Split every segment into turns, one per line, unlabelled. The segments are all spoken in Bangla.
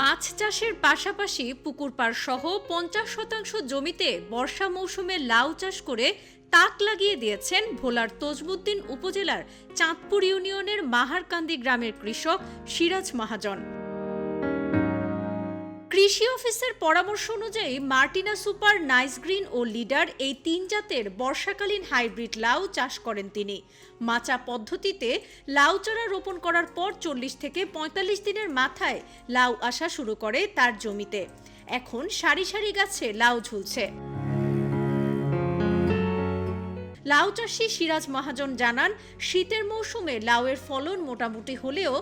মাছ চাষের পাশাপাশি পুকুর পাড় সহ পঞ্চাশ শতাংশ জমিতে বর্ষা মৌসুমে লাউ চাষ করে তাক লাগিয়ে দিয়েছেন ভোলার তজমুদ্দিন উপজেলার চাঁদপুর ইউনিয়নের মাহারকান্দি গ্রামের কৃষক সিরাজ মহাজন। কৃষি অফিসের পরামর্শ অনুযায়ী মার্টিনা সুপার নাইস গ্রিন ও লিডার এই তিন জাতের বর্ষাকালীন হাইব্রিড লাউ চাষ করেন তিনি। মাচা পদ্ধতিতে লাউ চারা রোপণ করার পর চল্লিশ থেকে পঁয়তাল্লিশ দিনের মাথায় লাউ আসা শুরু করে তার জমিতে। এখন সারি সারি গাছে লাউ ঝুলছে। লাউ চাষি সিরাজ মহাজন জানান, শীতের মৌসুমে লাউয়ের ফলন মোটামুটি হলেও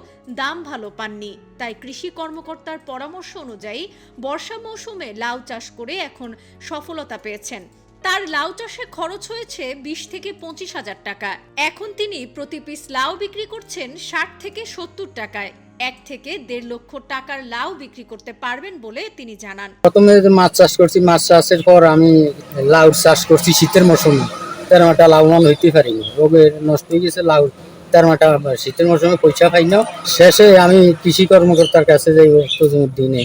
দাম ভালো পাননি। তাই কৃষি কর্মকর্তার পরামর্শ অনুযায়ী বর্ষা মৌসুমে লাউ চাষ করে এখন সফলতা পেয়েছেন। তার লাউ চাষে খরচ হয়েছে বিশ থেকে পঁচিশ হাজার টাকা। এখন তিনি প্রতি পিস লাউ বিক্রি করছেন ষাট থেকে সত্তর টাকায়। এক থেকে দেড় লক্ষ টাকার লাউ বিক্রি করতে পারবেন বলে তিনি জানান।
প্রথমে মাছ চাষ করছি, মাছ চাষের পর আমি লাউ চাষ করছি শীতের মৌসুমে। তেরো মাটা লাভবান হইতে পারিনি রোগে নষ্ট হয়ে গেছে, লাউ তেরো মাটা শীতের মৌসুমে পয়সা পাই না। শেষে আমি কৃষি কর্মকর্তার কাছে যাই দিনে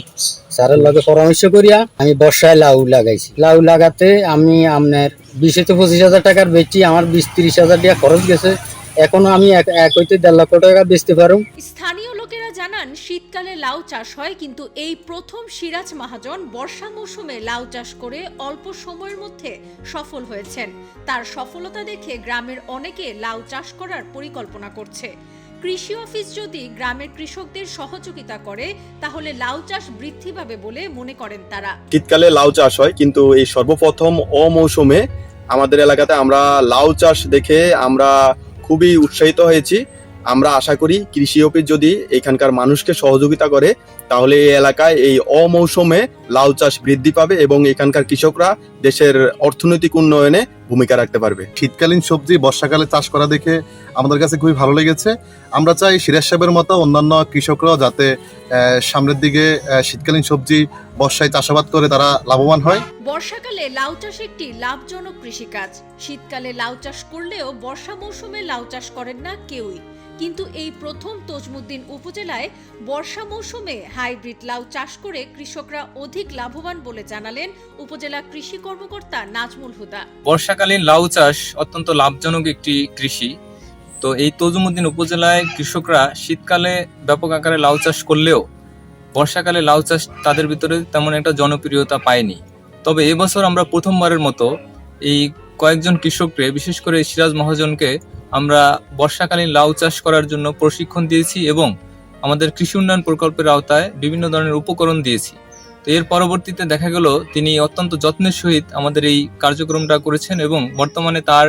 স্যারের লগে পরামর্শ করিয়া আমি বর্ষায় লাউ লাগাইছি। লাউ লাগাতে আমি আপনার বিশ থেকে পঁচিশ হাজার টাকার বেচি, আমার বিশ তিরিশ হাজার টাকা খরচ গেছে। এখনও আমি এক হইতে দেড় লক্ষ টাকা বেচতে পারো
স্থানীয় লোকেরা জানান, শীতকালে লাউ চাষ হয়, কিন্তু এই প্রথম সিরাজ মহাজন বর্ষা মৌসুমে লাউ চাষ করে অল্প সময়ের মধ্যে সফল হয়েছেন। তার সফলতা দেখে গ্রামের অনেকে লাউ চাষ করার পরিকল্পনা করছে। কৃষি অফিস যদি গ্রামের কৃষকদের সহযোগিতা করে, তাহলে লাউ চাষ বৃদ্ধি পাবে বলে মনে করেন তারা।
শীতকালে লাউ চাষ হয়, কিন্তু এই সর্বপ্রথম অমৌসুমে আমাদের এলাকাতে আমরা লাউ চাষ দেখে আমরা খুবই উৎসাহিত হয়েছি। আমরা আশা করি কৃষি অফিস যদি এখানকার মানুষকে সহযোগিতা করে, তাহলে এই এলাকায় এই অমৌসুমে লাউ চাষ বৃদ্ধি পাবে এবং এখানকার কৃষকরা দেশের অর্থনৈতিক উন্নয়নে ভূমিকা রাখতে পারবে।
শীতকালীন সবজি বর্ষাকালে চাষ করা দেখে আমাদের কাছে খুবই ভালো লেগেছে। আমরা চাই সিরাজ সাহেবের মতো অন্যান্য কৃষকরাও যাতে সামনের দিকে শীতকালীন সবজি বর্ষায় চাষাবাদ করে তারা লাভবান হয়।
বর্ষাকালে লাউ চাষ একটি লাভজনক কৃষিকাজ। শীতকালে লাউ চাষ করলেও বর্ষা মৌসুমে লাউ চাষ করেন না কেউই। কিন্তু এই প্রথম তজমুদ্দিন উপজেলায় বর্ষা মৌসুমে হাইব্রিড লাউ চাষ করে কৃষকরা অধিক লাভবান বলে জানালেন উপজেলা কৃষি কর্মকর্তা নাজমুল হুদা।
বর্ষাকালীন লাউ চাষ অত্যন্ত লাভজনক একটি কৃষি। তো এই তজুমুদ্দিন উপজেলায় কৃষকরা শীতকালে ব্যাপক আকারে লাউ চাষ করলেও বর্ষাকালে লাউ চাষ তাদের ভিতরে তেমন একটা জনপ্রিয়তা পায়নি। তবে এবছর আমরা প্রথমবারের মতো এই কয়েকজন কৃষককে, বিশেষ করে সিরাজ মহাজনকে, আমরা বর্ষাকালীন লাউ চাষ করার জন্য প্রশিক্ষণ দিয়েছি এবং আমাদের কৃষি উন্নয়ন প্রকল্পের আওতায় বিভিন্ন ধরনের উপকরণ দিয়েছি। তো এর পরবর্তীতে দেখা গেল তিনি অত্যন্ত যত্নের সহিত আমাদের এই কার্যক্রমটা করেছেন এবং বর্তমানে তার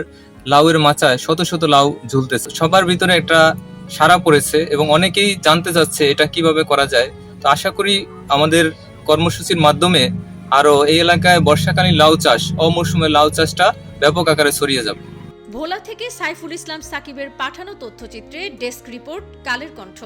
লাউয়ের মাচায় শত শত লাউ ঝুলতেছে। সবার ভিতরে একটা সারা পড়েছে এবং অনেকেই জানতে চাচ্ছে এটা কীভাবে করা যায়। তো আশা করি আমাদের কর্মসূচির মাধ্যমে আরও এই এলাকায় বর্ষাকালীন লাউ চাষ অমৌসুমে লাউ চাষটা ব্যাপক আকারে ছড়িয়ে যাবে।
ভোলা থেকে সাইফুল ইসলাম সাকিবের পাঠানো তথ্যচিত্রে ডেস্ক রিপোর্ট, কালের কণ্ঠ।